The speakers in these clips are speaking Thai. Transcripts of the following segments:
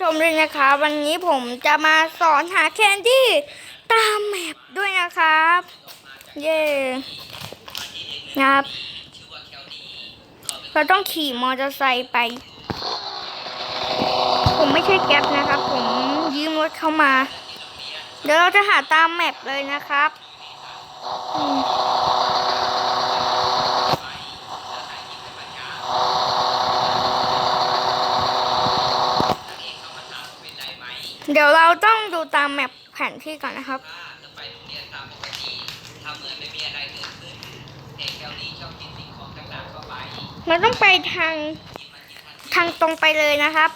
ชมด้วยนะคะ วันนี้ผมจะมาสอนหาแคนดี้ตามแมปด้วยนะครับ เย้ครับเราต้องขี่มอเตอร์ไซค์ไป ผมไม่ใช่แก๊ปนะครับ ผมยืมรถเข้ามา เดี๋ยวเราจะหาตามแมปเลยนะครับอืมเดี๋ยวเรา ต้องดูตามแมปแผนที่ก่อนนะครับจะไปโรงเรียนตามปกติทำเหมือนไม่มีอะไรเกิดขึ้นแต่แคลรี่ชอบกินสิ่งของต่างๆเข้าไปมันต้องไปทางทางตรงไปเลยนะครับ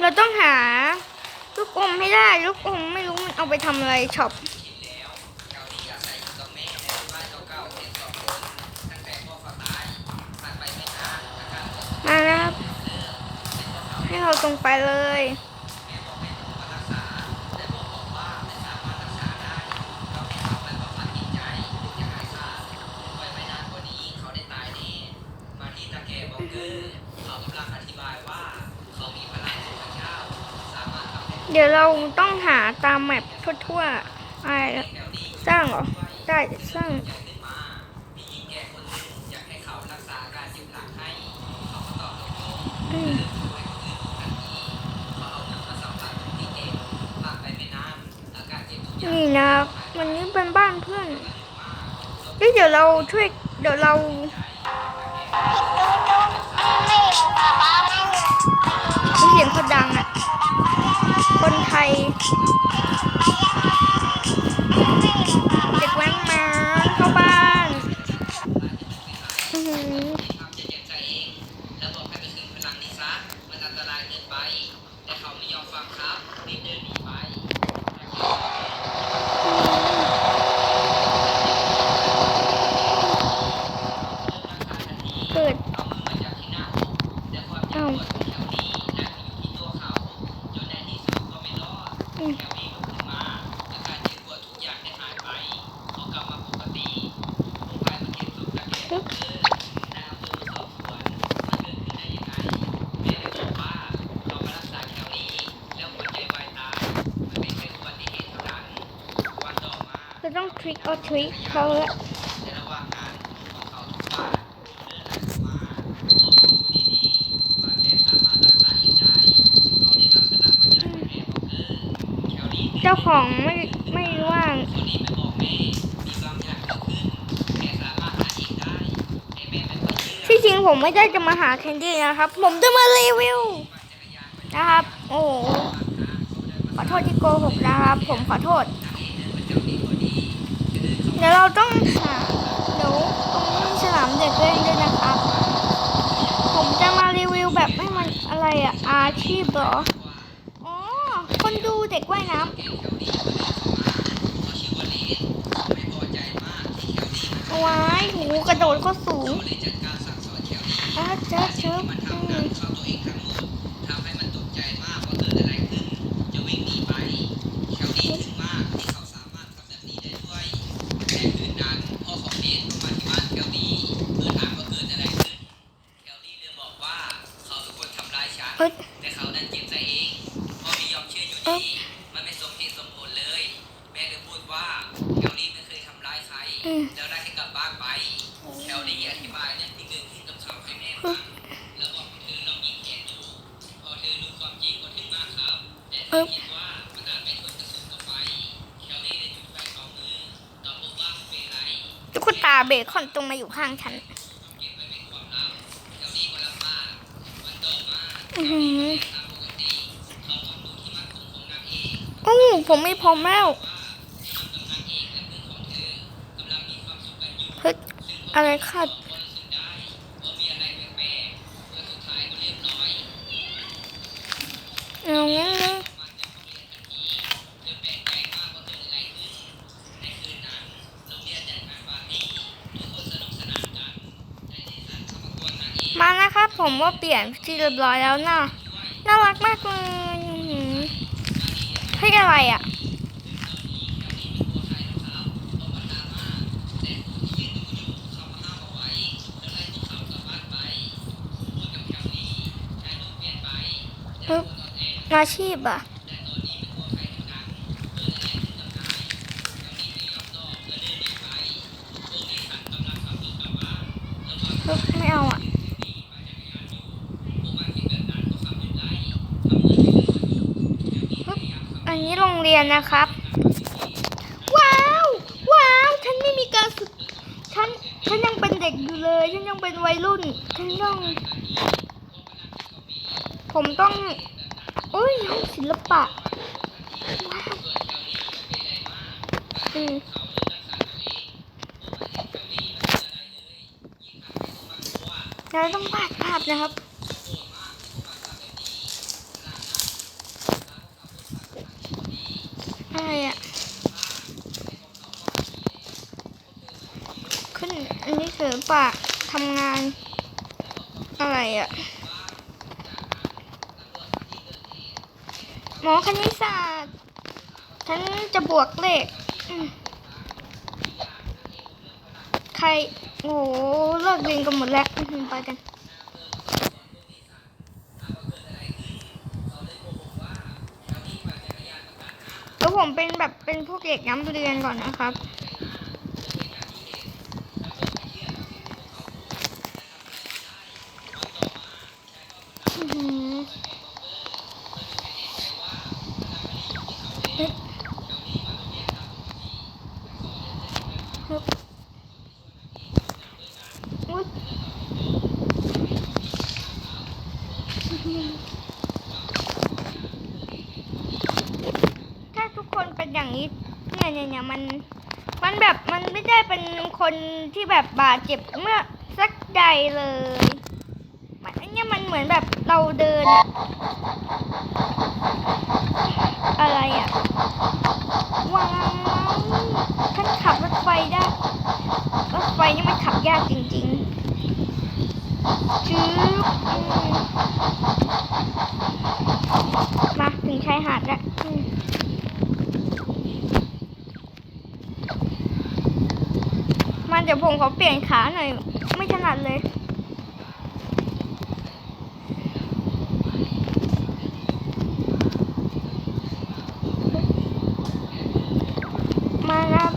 เราต้องหาลูกอมให้ได้ลูกอมไม่รู้มันเอาไปทำอะไรช็อปแล้วแคลรี่อาศัยอยู่กับมานเก่าๆเป็นสองคนตั้งแต่พ่อเขาตายผ่านไปไม่นานอาการของมานะครับ ให้เราตรงไปเลย เดี๋ยวเราต้องหาตามแมปทั่วๆไรนะสร้างเหรอ ได้สร้างใหญ่ขึ้นมามีหญิงแก่คนหนึ่งอยากให้เขารักษาอาการเจ็บหลังให้เขาก็ตอบตกลงอืมช่วยคนอื่นทันทีเขาเอาน้ำมาสัมผัสที่เจ็บผ่านไปไม่นานอาการเจ็บทุกอย่างนี่นะครับวันนี้เป็นบ้านเพื่อน เดี๋ยวเราช่วย เดี๋ยวเรา เสียงเขาดังอะคนไทย สามารถหาเองได้แต่แม่ไม่ค่อยเชื่อที่จริงผมไม่ได้จะมาหาแคนดี้นะครับ ผมจะมารีวิวนะครับ โอ้โหขอโทษที่โกหกนะครับ ผมขอโทษ เดี๋ยวเราต้องหาเดี๋ยวตรงนี้มีสนามเด็กเล่นด้วยนะครับ ผมจะมา รีวิวแบบไม่มันอะไรอะอาชีพเหรอ อ๋อ คนดูเด็กว่ายน้ำว้ายหูกระโดดก็สูงเลยจัดการสั่งสอนแถวนี้อะเจ๊เจ๊มันอืทำงาเข้า แล้วได้ให้กลับบ้านไปแถวนี้อธิบายเรื่องที่เกิดขึ้นกับเขาให้แม่ฟังแล้วบอกให้เธอลองยิงแกดูพอเธอรู้ความจริงก็ถึงมากครับ แต่เธอคิดว่ามันอาจไม่ทนกระสุนต่อไปแถวนี้ได้จุดไฟเผามือตอบบอกว่าไม่เป็นไรตุ๊กตาเบคอนตรงมาอยู่ข้างฉันเก็บไว้เป็นความลับแถวนี้ก็รับมาวันต่อมาอือหือตามปกติเขามองดูที่มันคงของนางเอกอู้ผมมีผมแล้ว อะไรคาดพอรู้สึกได้ว่ามีอะไรแปลกๆแล้วสุดท้ายก็เรียบร้อยเอางั้นเลยมาจากโรงเรียนทันทีเธอแปลกใจมากว่าเกิดอะไรขึ้นในคืนนั้นโรงเรียนจัดงานปาร์ตี้ทุกคนสนุกสนานกันในที่สุดเขามากวนนางเอกมานะครับผมว่าเปลี่ยนที่เรียบร้อยแล้วนะน่ารักมากเลยให้อะไรอะ อาชีพอะ ไม่เอาอะอันนี้โรงเรียนนะครับ ว้าว ว้าว ฉันไม่มีการฝึกฉัน ฉันยังเป็นเด็กอยู่เลย ฉันยังเป็นวัยรุ่น ฉันต้อง ผมต้อง โอ้ยห้องศิลปะอืมเราต้องวาดภาพนะครับอะไรอะ ขึ้น อันนี้ศิลปะทำงาน อะไรอะ หมอคณิตศาสตร์ฉันจะบวกเลขใครโอ้เลิกเรียนกันหมดแล้วไปกันแล้วผมเป็นแบบเป็นพวกเด็กย้ำเรียนก่อนนะครับ อื้อหือฮึบฮึบอุ๊ยอื้อหือ ถ้าทุกคนเป็นอย่างนี้ เนี่ยเนี่ยเนี่ยมัน มันแบบมันไม่ได้เป็นคนที่แบบบาดเจ็บเมื่อสักใดเลย มันอันเนี้ยมันเหมือนแบบเราเดิน ไฟได้รถไฟนี่มันขับยากจริงๆจื๊บอืมาถึงชายหาดแล้วมมาเดี๋ยวผมขอเปลี่ยนขาหน่อย ไม่ถนัดเลย มาครับ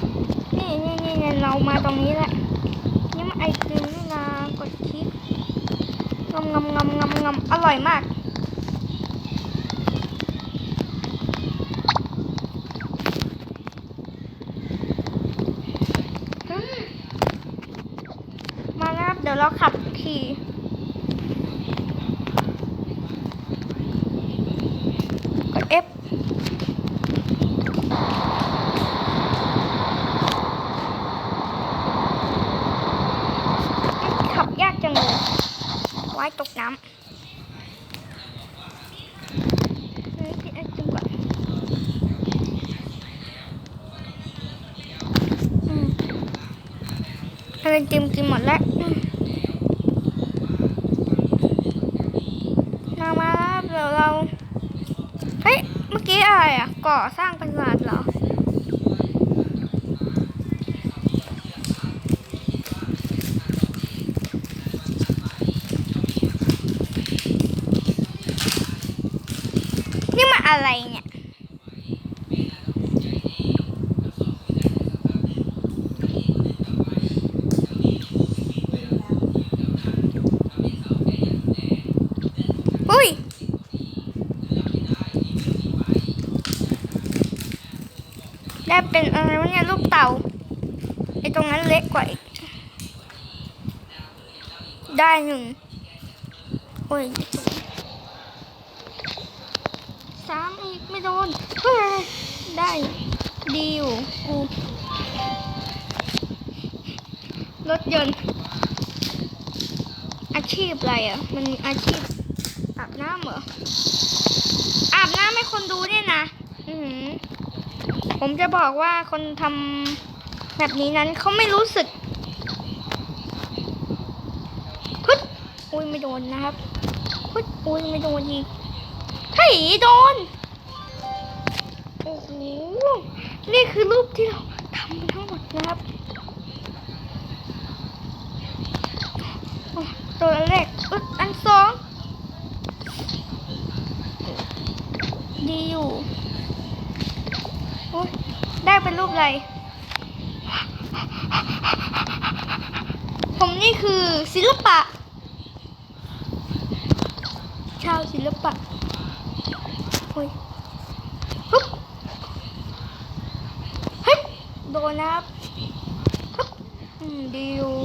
นี่นี่นี่นี่เรงนี้แหละ นี่มันไอติมนี่นะกดคลิกงำงำงำงำงำอร่อยมาก อืมมานะครับ เดี๋ยวเราขับขี่ กด F ขับยากจังเลยไว้ตกน้ำเฮ้ยกินไอติมก่อนอืมไอติมกินหมดแล้วมามาแล้วเดี๋ยวเรา เฮ้ย เมื่อกี้อะไรอะ ก่อสร้างปราสาทเหรอ นี่มัน อะไรเนี่ยอุ้ยได้เป็นอะไรวะเนี่ยลูกเต่าไอตรงนั้นเล็กกว่าอีกได้หนึ่งโอ้ย สามอีกไม่ โดนเฮ้ยได้ดีอยู่กูรถยนต์อาชีพอะไรอะ มันมีอาชีพอาบน้ำเหรอ อาบน้ำให้คนดูเนี่ยนะอือหือผมจะบอกว่าคนทำแบบนี้นั้นเขาไม่รู้สึกฮึดอุ้ยไม่โดนนะครับฮึดอุ้ยไม่โดนอีกเฮ้ยโดน โอ้โหนี่คือรูปที่เราทำทั้งหมดนะครับ ตัวแรกอันสองดีอยู่ได้เป็นรูปอะไร ผมนี่คือศิลปะ ชาวศิลปะโอ้ยฮึบฮึบ โดนนะครับฮึดีอยู่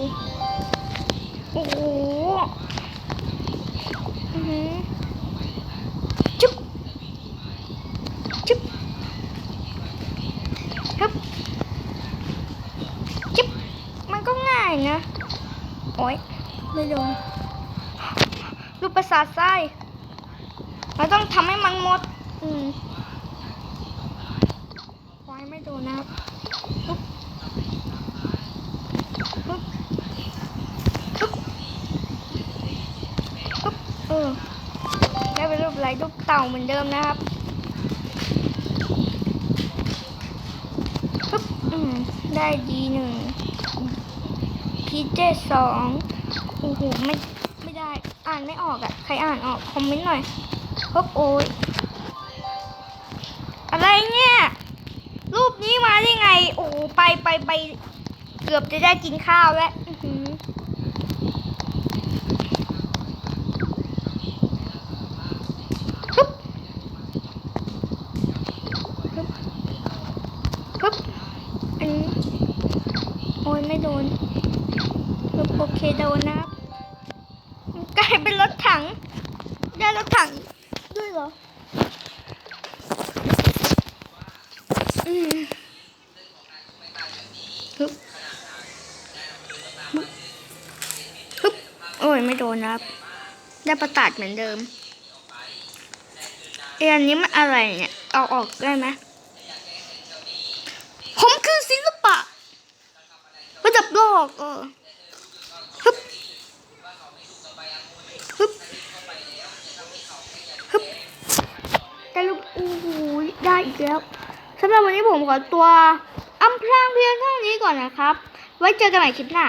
โอ้โหจุ๊บจุ๊บฮึบจุ๊บมันก็ง่ายนะ โอ๊ยไม่โดนรูปประสาทไส้เราต้องทำให้มันหมด อืมไว้ไม่โดนนะครับ เออได้เป็นรูปไรรูปเต่าเหมือนเดิมนะครับปุ๊บอืมได้ดีหนึ่งพีเจสองโอ้โหไม่ไม่ได้อ่านไม่ออกอะ่ะ ใครอ่านออก คอมเมนต์หน่อยพบโอ้ยอะไรเนี่ย นี้มาได้ไง โอ้ไปไปไปเกือบจะได้กินข้าวแล้วปึ๊บอันนี้โอ้ยไม่โดนปึ๊บโอเคโดนนะกลายเป็นรถถัง ได้รถถังด้วยเหรอ อืม ฮึบฮึบฮึบโอ้ยไม่โดนครับ ได้ประตาดเหมือนเดิมเอยอันนี้มันอะไรเนี่ย เอาออกได้ไหมผมคือศิลปะระดับโลกเออฮึบฮึบฮึบได้ลูกโอ้ได้อีกแล้ว สำหรับวันนี้ผมขอตัวอำพรางเพียงเท่านี้ก่อนนะครับ ไว้เจอกันใหม่คลิปหน้า